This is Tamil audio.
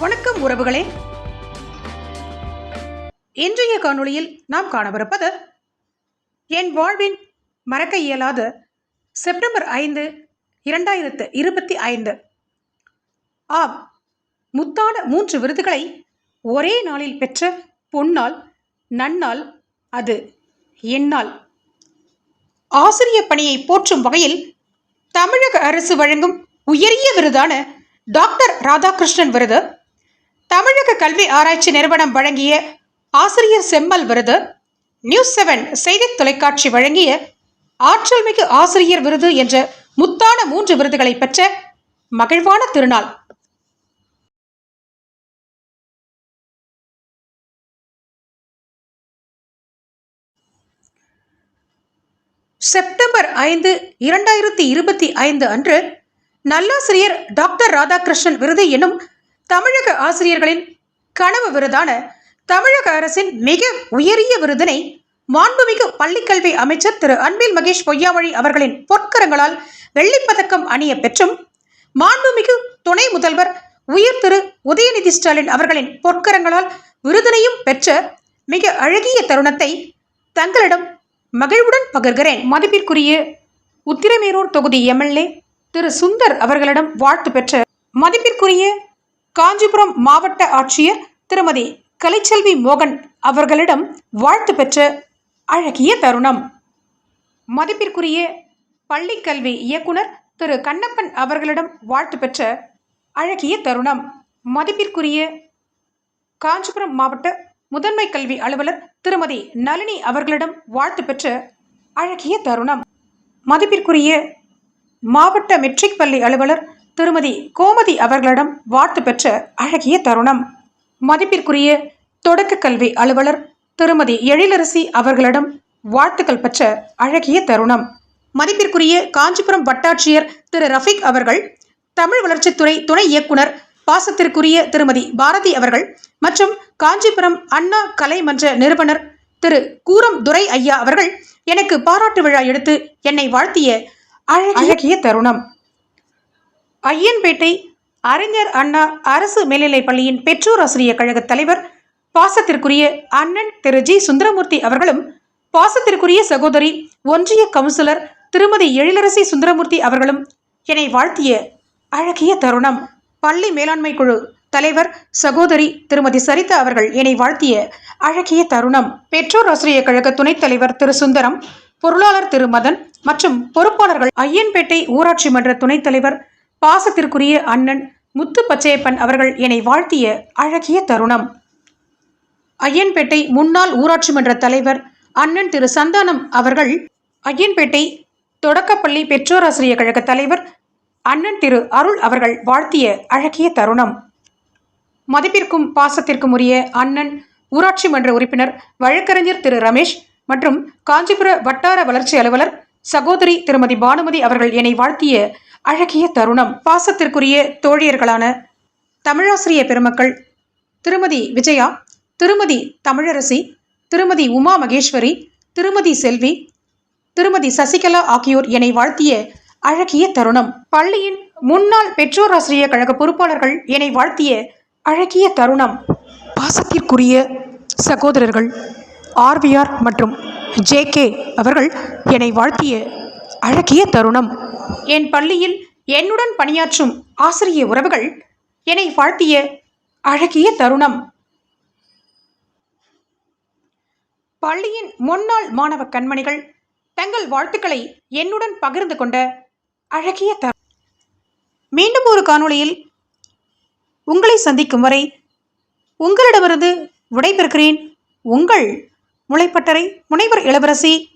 வணக்கம் உறவுகளே. இன்றைய காணொளியில் நாம் காணவிருப்பது என் வாழ்வின் மறக்க இயலாத செப்டம்பர் ஐந்து இரண்டாயிரத்து இருபத்தி ஐந்து. ஆம் முத்தான மூன்று விருதுகளை ஒரே நாளில் பெற்ற பொன்னால் நன்னால் அது என்னால். ஆசிரிய பணியை போற்றும் வகையில் தமிழக அரசு வழங்கும் உயரிய விருதான டாக்டர் ராதாகிருஷ்ணன் விருது. தமிழக கல்வி ஆராய்ச்சி நிறுவனம் வழங்கிய ஆசிரியர் செம்மல் விருது நியூஸ் செவன் செய்தி தொலைக்காட்சி வழங்கிய ஆற்றல் மிகு ஆசிரியர் விருது என்ற முத்தான மூன்று விருதுகளை பெற்ற மகிழ்வான திருநாள். செப்டம்பர் ஐந்து இரண்டாயிரத்தி இருபத்தி ஐந்து அன்று நல்லாசிரியர் டாக்டர் ராதாகிருஷ்ணன் விருது எனும் தமிழக ஆசிரியர்களின் கனவு விருதான தமிழக அரசின் மிக உயரிய விருதினை மாண்புமிகு பள்ளிக்கல்வி அமைச்சர் திரு. அன்பில் மகேஷ் பொய்யாமொழி அவர்களின் பொற்கரங்களால் வெள்ளிப்பதக்கம் அணிய பெற்றும் மாண்புமிகு துணை முதல்வர் உயர் திரு. உதயநிதி ஸ்டாலின் அவர்களின் பொற்கரங்களால் விருதினையும் பெற்ற மிக அழகிய தருணத்தை தங்களிடம் மகிழ்வுடன் பகிர்கிறேன். மதிப்பிற்குரிய உத்திரமேரூர் தொகுதி எம்எல்ஏ திரு. சுந்தர் அவர்களிடம் வாழ்த்து பெற்ற மதிப்பிற்குரிய காஞ்சிபுரம் மாவட்ட ஆட்சியர் திருமதி கலைச்செல்வி மோகன் அவர்களிடம் வாழ்த்து பெற்ற அழகிய தருணம். மதிப்பிற்குரிய பள்ளிக்கல்வி இயக்குனர் திரு கண்ணப்பன் அவர்களிடம் வாழ்த்து பெற்ற அழகிய தருணம். மதிப்பிற்குரிய காஞ்சிபுரம் மாவட்ட முதன்மை கல்வி அலுவலர் திருமதி நளினி அவர்களிடம் வாழ்த்து பெற்ற அழகிய தருணம். மதிப்பிற்குரிய மாவட்ட மெட்ரிக் பள்ளி அலுவலர் திருமதி கோமதி அவர்களிடம் வாழ்த்து பெற்ற அழகிய தருணம். மதிப்பிற்குரிய தொடக்க கல்வி அலுவலர் திருமதி எழிலரசி அவர்களிடம் வாழ்த்துக்கள் பெற்ற அழகிய தருணம். மதிப்பிற்குரிய காஞ்சிபுரம் வட்டாட்சியர் திரு ரஃபீக் அவர்கள் தமிழ் வளர்ச்சித்துறை துணை இயக்குனர் பாசத்திற்குரிய திருமதி பாரதி அவர்கள் மற்றும் காஞ்சிபுரம் அண்ணா கலை மன்ற நிறுவனர் திரு கூரம் துரை ஐயா அவர்கள் எனக்கு பாராட்டு விழா எடுத்து என்னை வாழ்த்திய அழகிய தருணம். ஐயன்பேட்டை அறிஞர் அண்ணா அரசு மேல்நிலைப் பள்ளியின் பெற்றோர் ஆசிரியர் கழக தலைவர் பாசத்திற்குரிய அண்ணன் திரு. ஜி. சுந்தரமூர்த்தி அவர்களும் பாசத்திற்குரிய சகோதரி ஒன்றிய கவுன்சிலர் திருமதி எழிலரசி சுந்தரமூர்த்தி அவர்களும் என்னை வாழ்த்திய அழகிய தருணம். பள்ளி மேலாண்மை குழு தலைவர் சகோதரி திருமதி சரிதா அவர்கள் என்னை வாழ்த்திய அழகிய தருணம். பெற்றோர் ஆசிரியர் கழக துணைத் தலைவர் திரு. சுந்தரம் பொருளாளர் திரு. மதன் மற்றும் பொறுப்பாளர்கள் ஐயன்பேட்டை ஊராட்சி மன்ற துணைத் தலைவர் பாசத்திற்குரிய அண்ணன் முத்து பச்சையப்பன் அவர்கள் என்னை வாழ்த்திய அழகிய தருணம். ஐயன்பேட்டை முன்னாள் ஊராட்சி மன்ற தலைவர் அண்ணன் திரு சந்தானம் அவர்கள் ஐயன்பேட்டை தொடக்கப்பள்ளி பெற்றோராசிரியர் கழக தலைவர் அண்ணன் திரு அருள் அவர்கள் வாழ்த்திய அழகிய தருணம். மதிப்பிற்கும் பாசத்திற்கும் உரிய அண்ணன் ஊராட்சி மன்ற உறுப்பினர் வழக்கறிஞர் திரு ரமேஷ் மற்றும் காஞ்சிபுர வட்டார வளர்ச்சி அலுவலர் சகோதரி திருமதி பானுமதி அவர்கள் என்னை வாழ்த்திய அழகிய தருணம். பாசத்திற்குரிய தோழியர்களான தமிழாசிரிய பெருமக்கள் திருமதி விஜயா திருமதி தமிழரசி திருமதி உமா மகேஸ்வரி திருமதி செல்வி திருமதி சசிகலா ஆகியோர் என்னை வாழ்த்திய அழகிய தருணம். பள்ளியின் முன்னாள் பெற்றோர் ஆசிரியர் கழக பொறுப்பாளர்கள் என்னை வாழ்த்திய அழகிய தருணம். பாசத்திற்குரிய சகோதரர்கள் ஆர்விஆர் மற்றும் ஜேகே அவர்கள் என்னை வாழ்த்திய அழகிய தருணம். என் பள்ளியில் என்னுடன் பணியாற்றும் ஆசிரிய உறவுகள் என்னை வாழ்த்திய அழகிய தருணம். பள்ளியின் முன்னாள் மாணவ கண்மணிகள் தங்கள் வாழ்த்துக்களை என்னுடன் பகிர்ந்து கொண்ட அழகிய தருணம். மீண்டும் ஒரு காணொளியில் உங்களை சந்திக்கும் வரை உங்களிடமிருந்து விடைபெறுகிறேன் உங்கள் முளைப்பட்டறை முனைவர் இளவரசி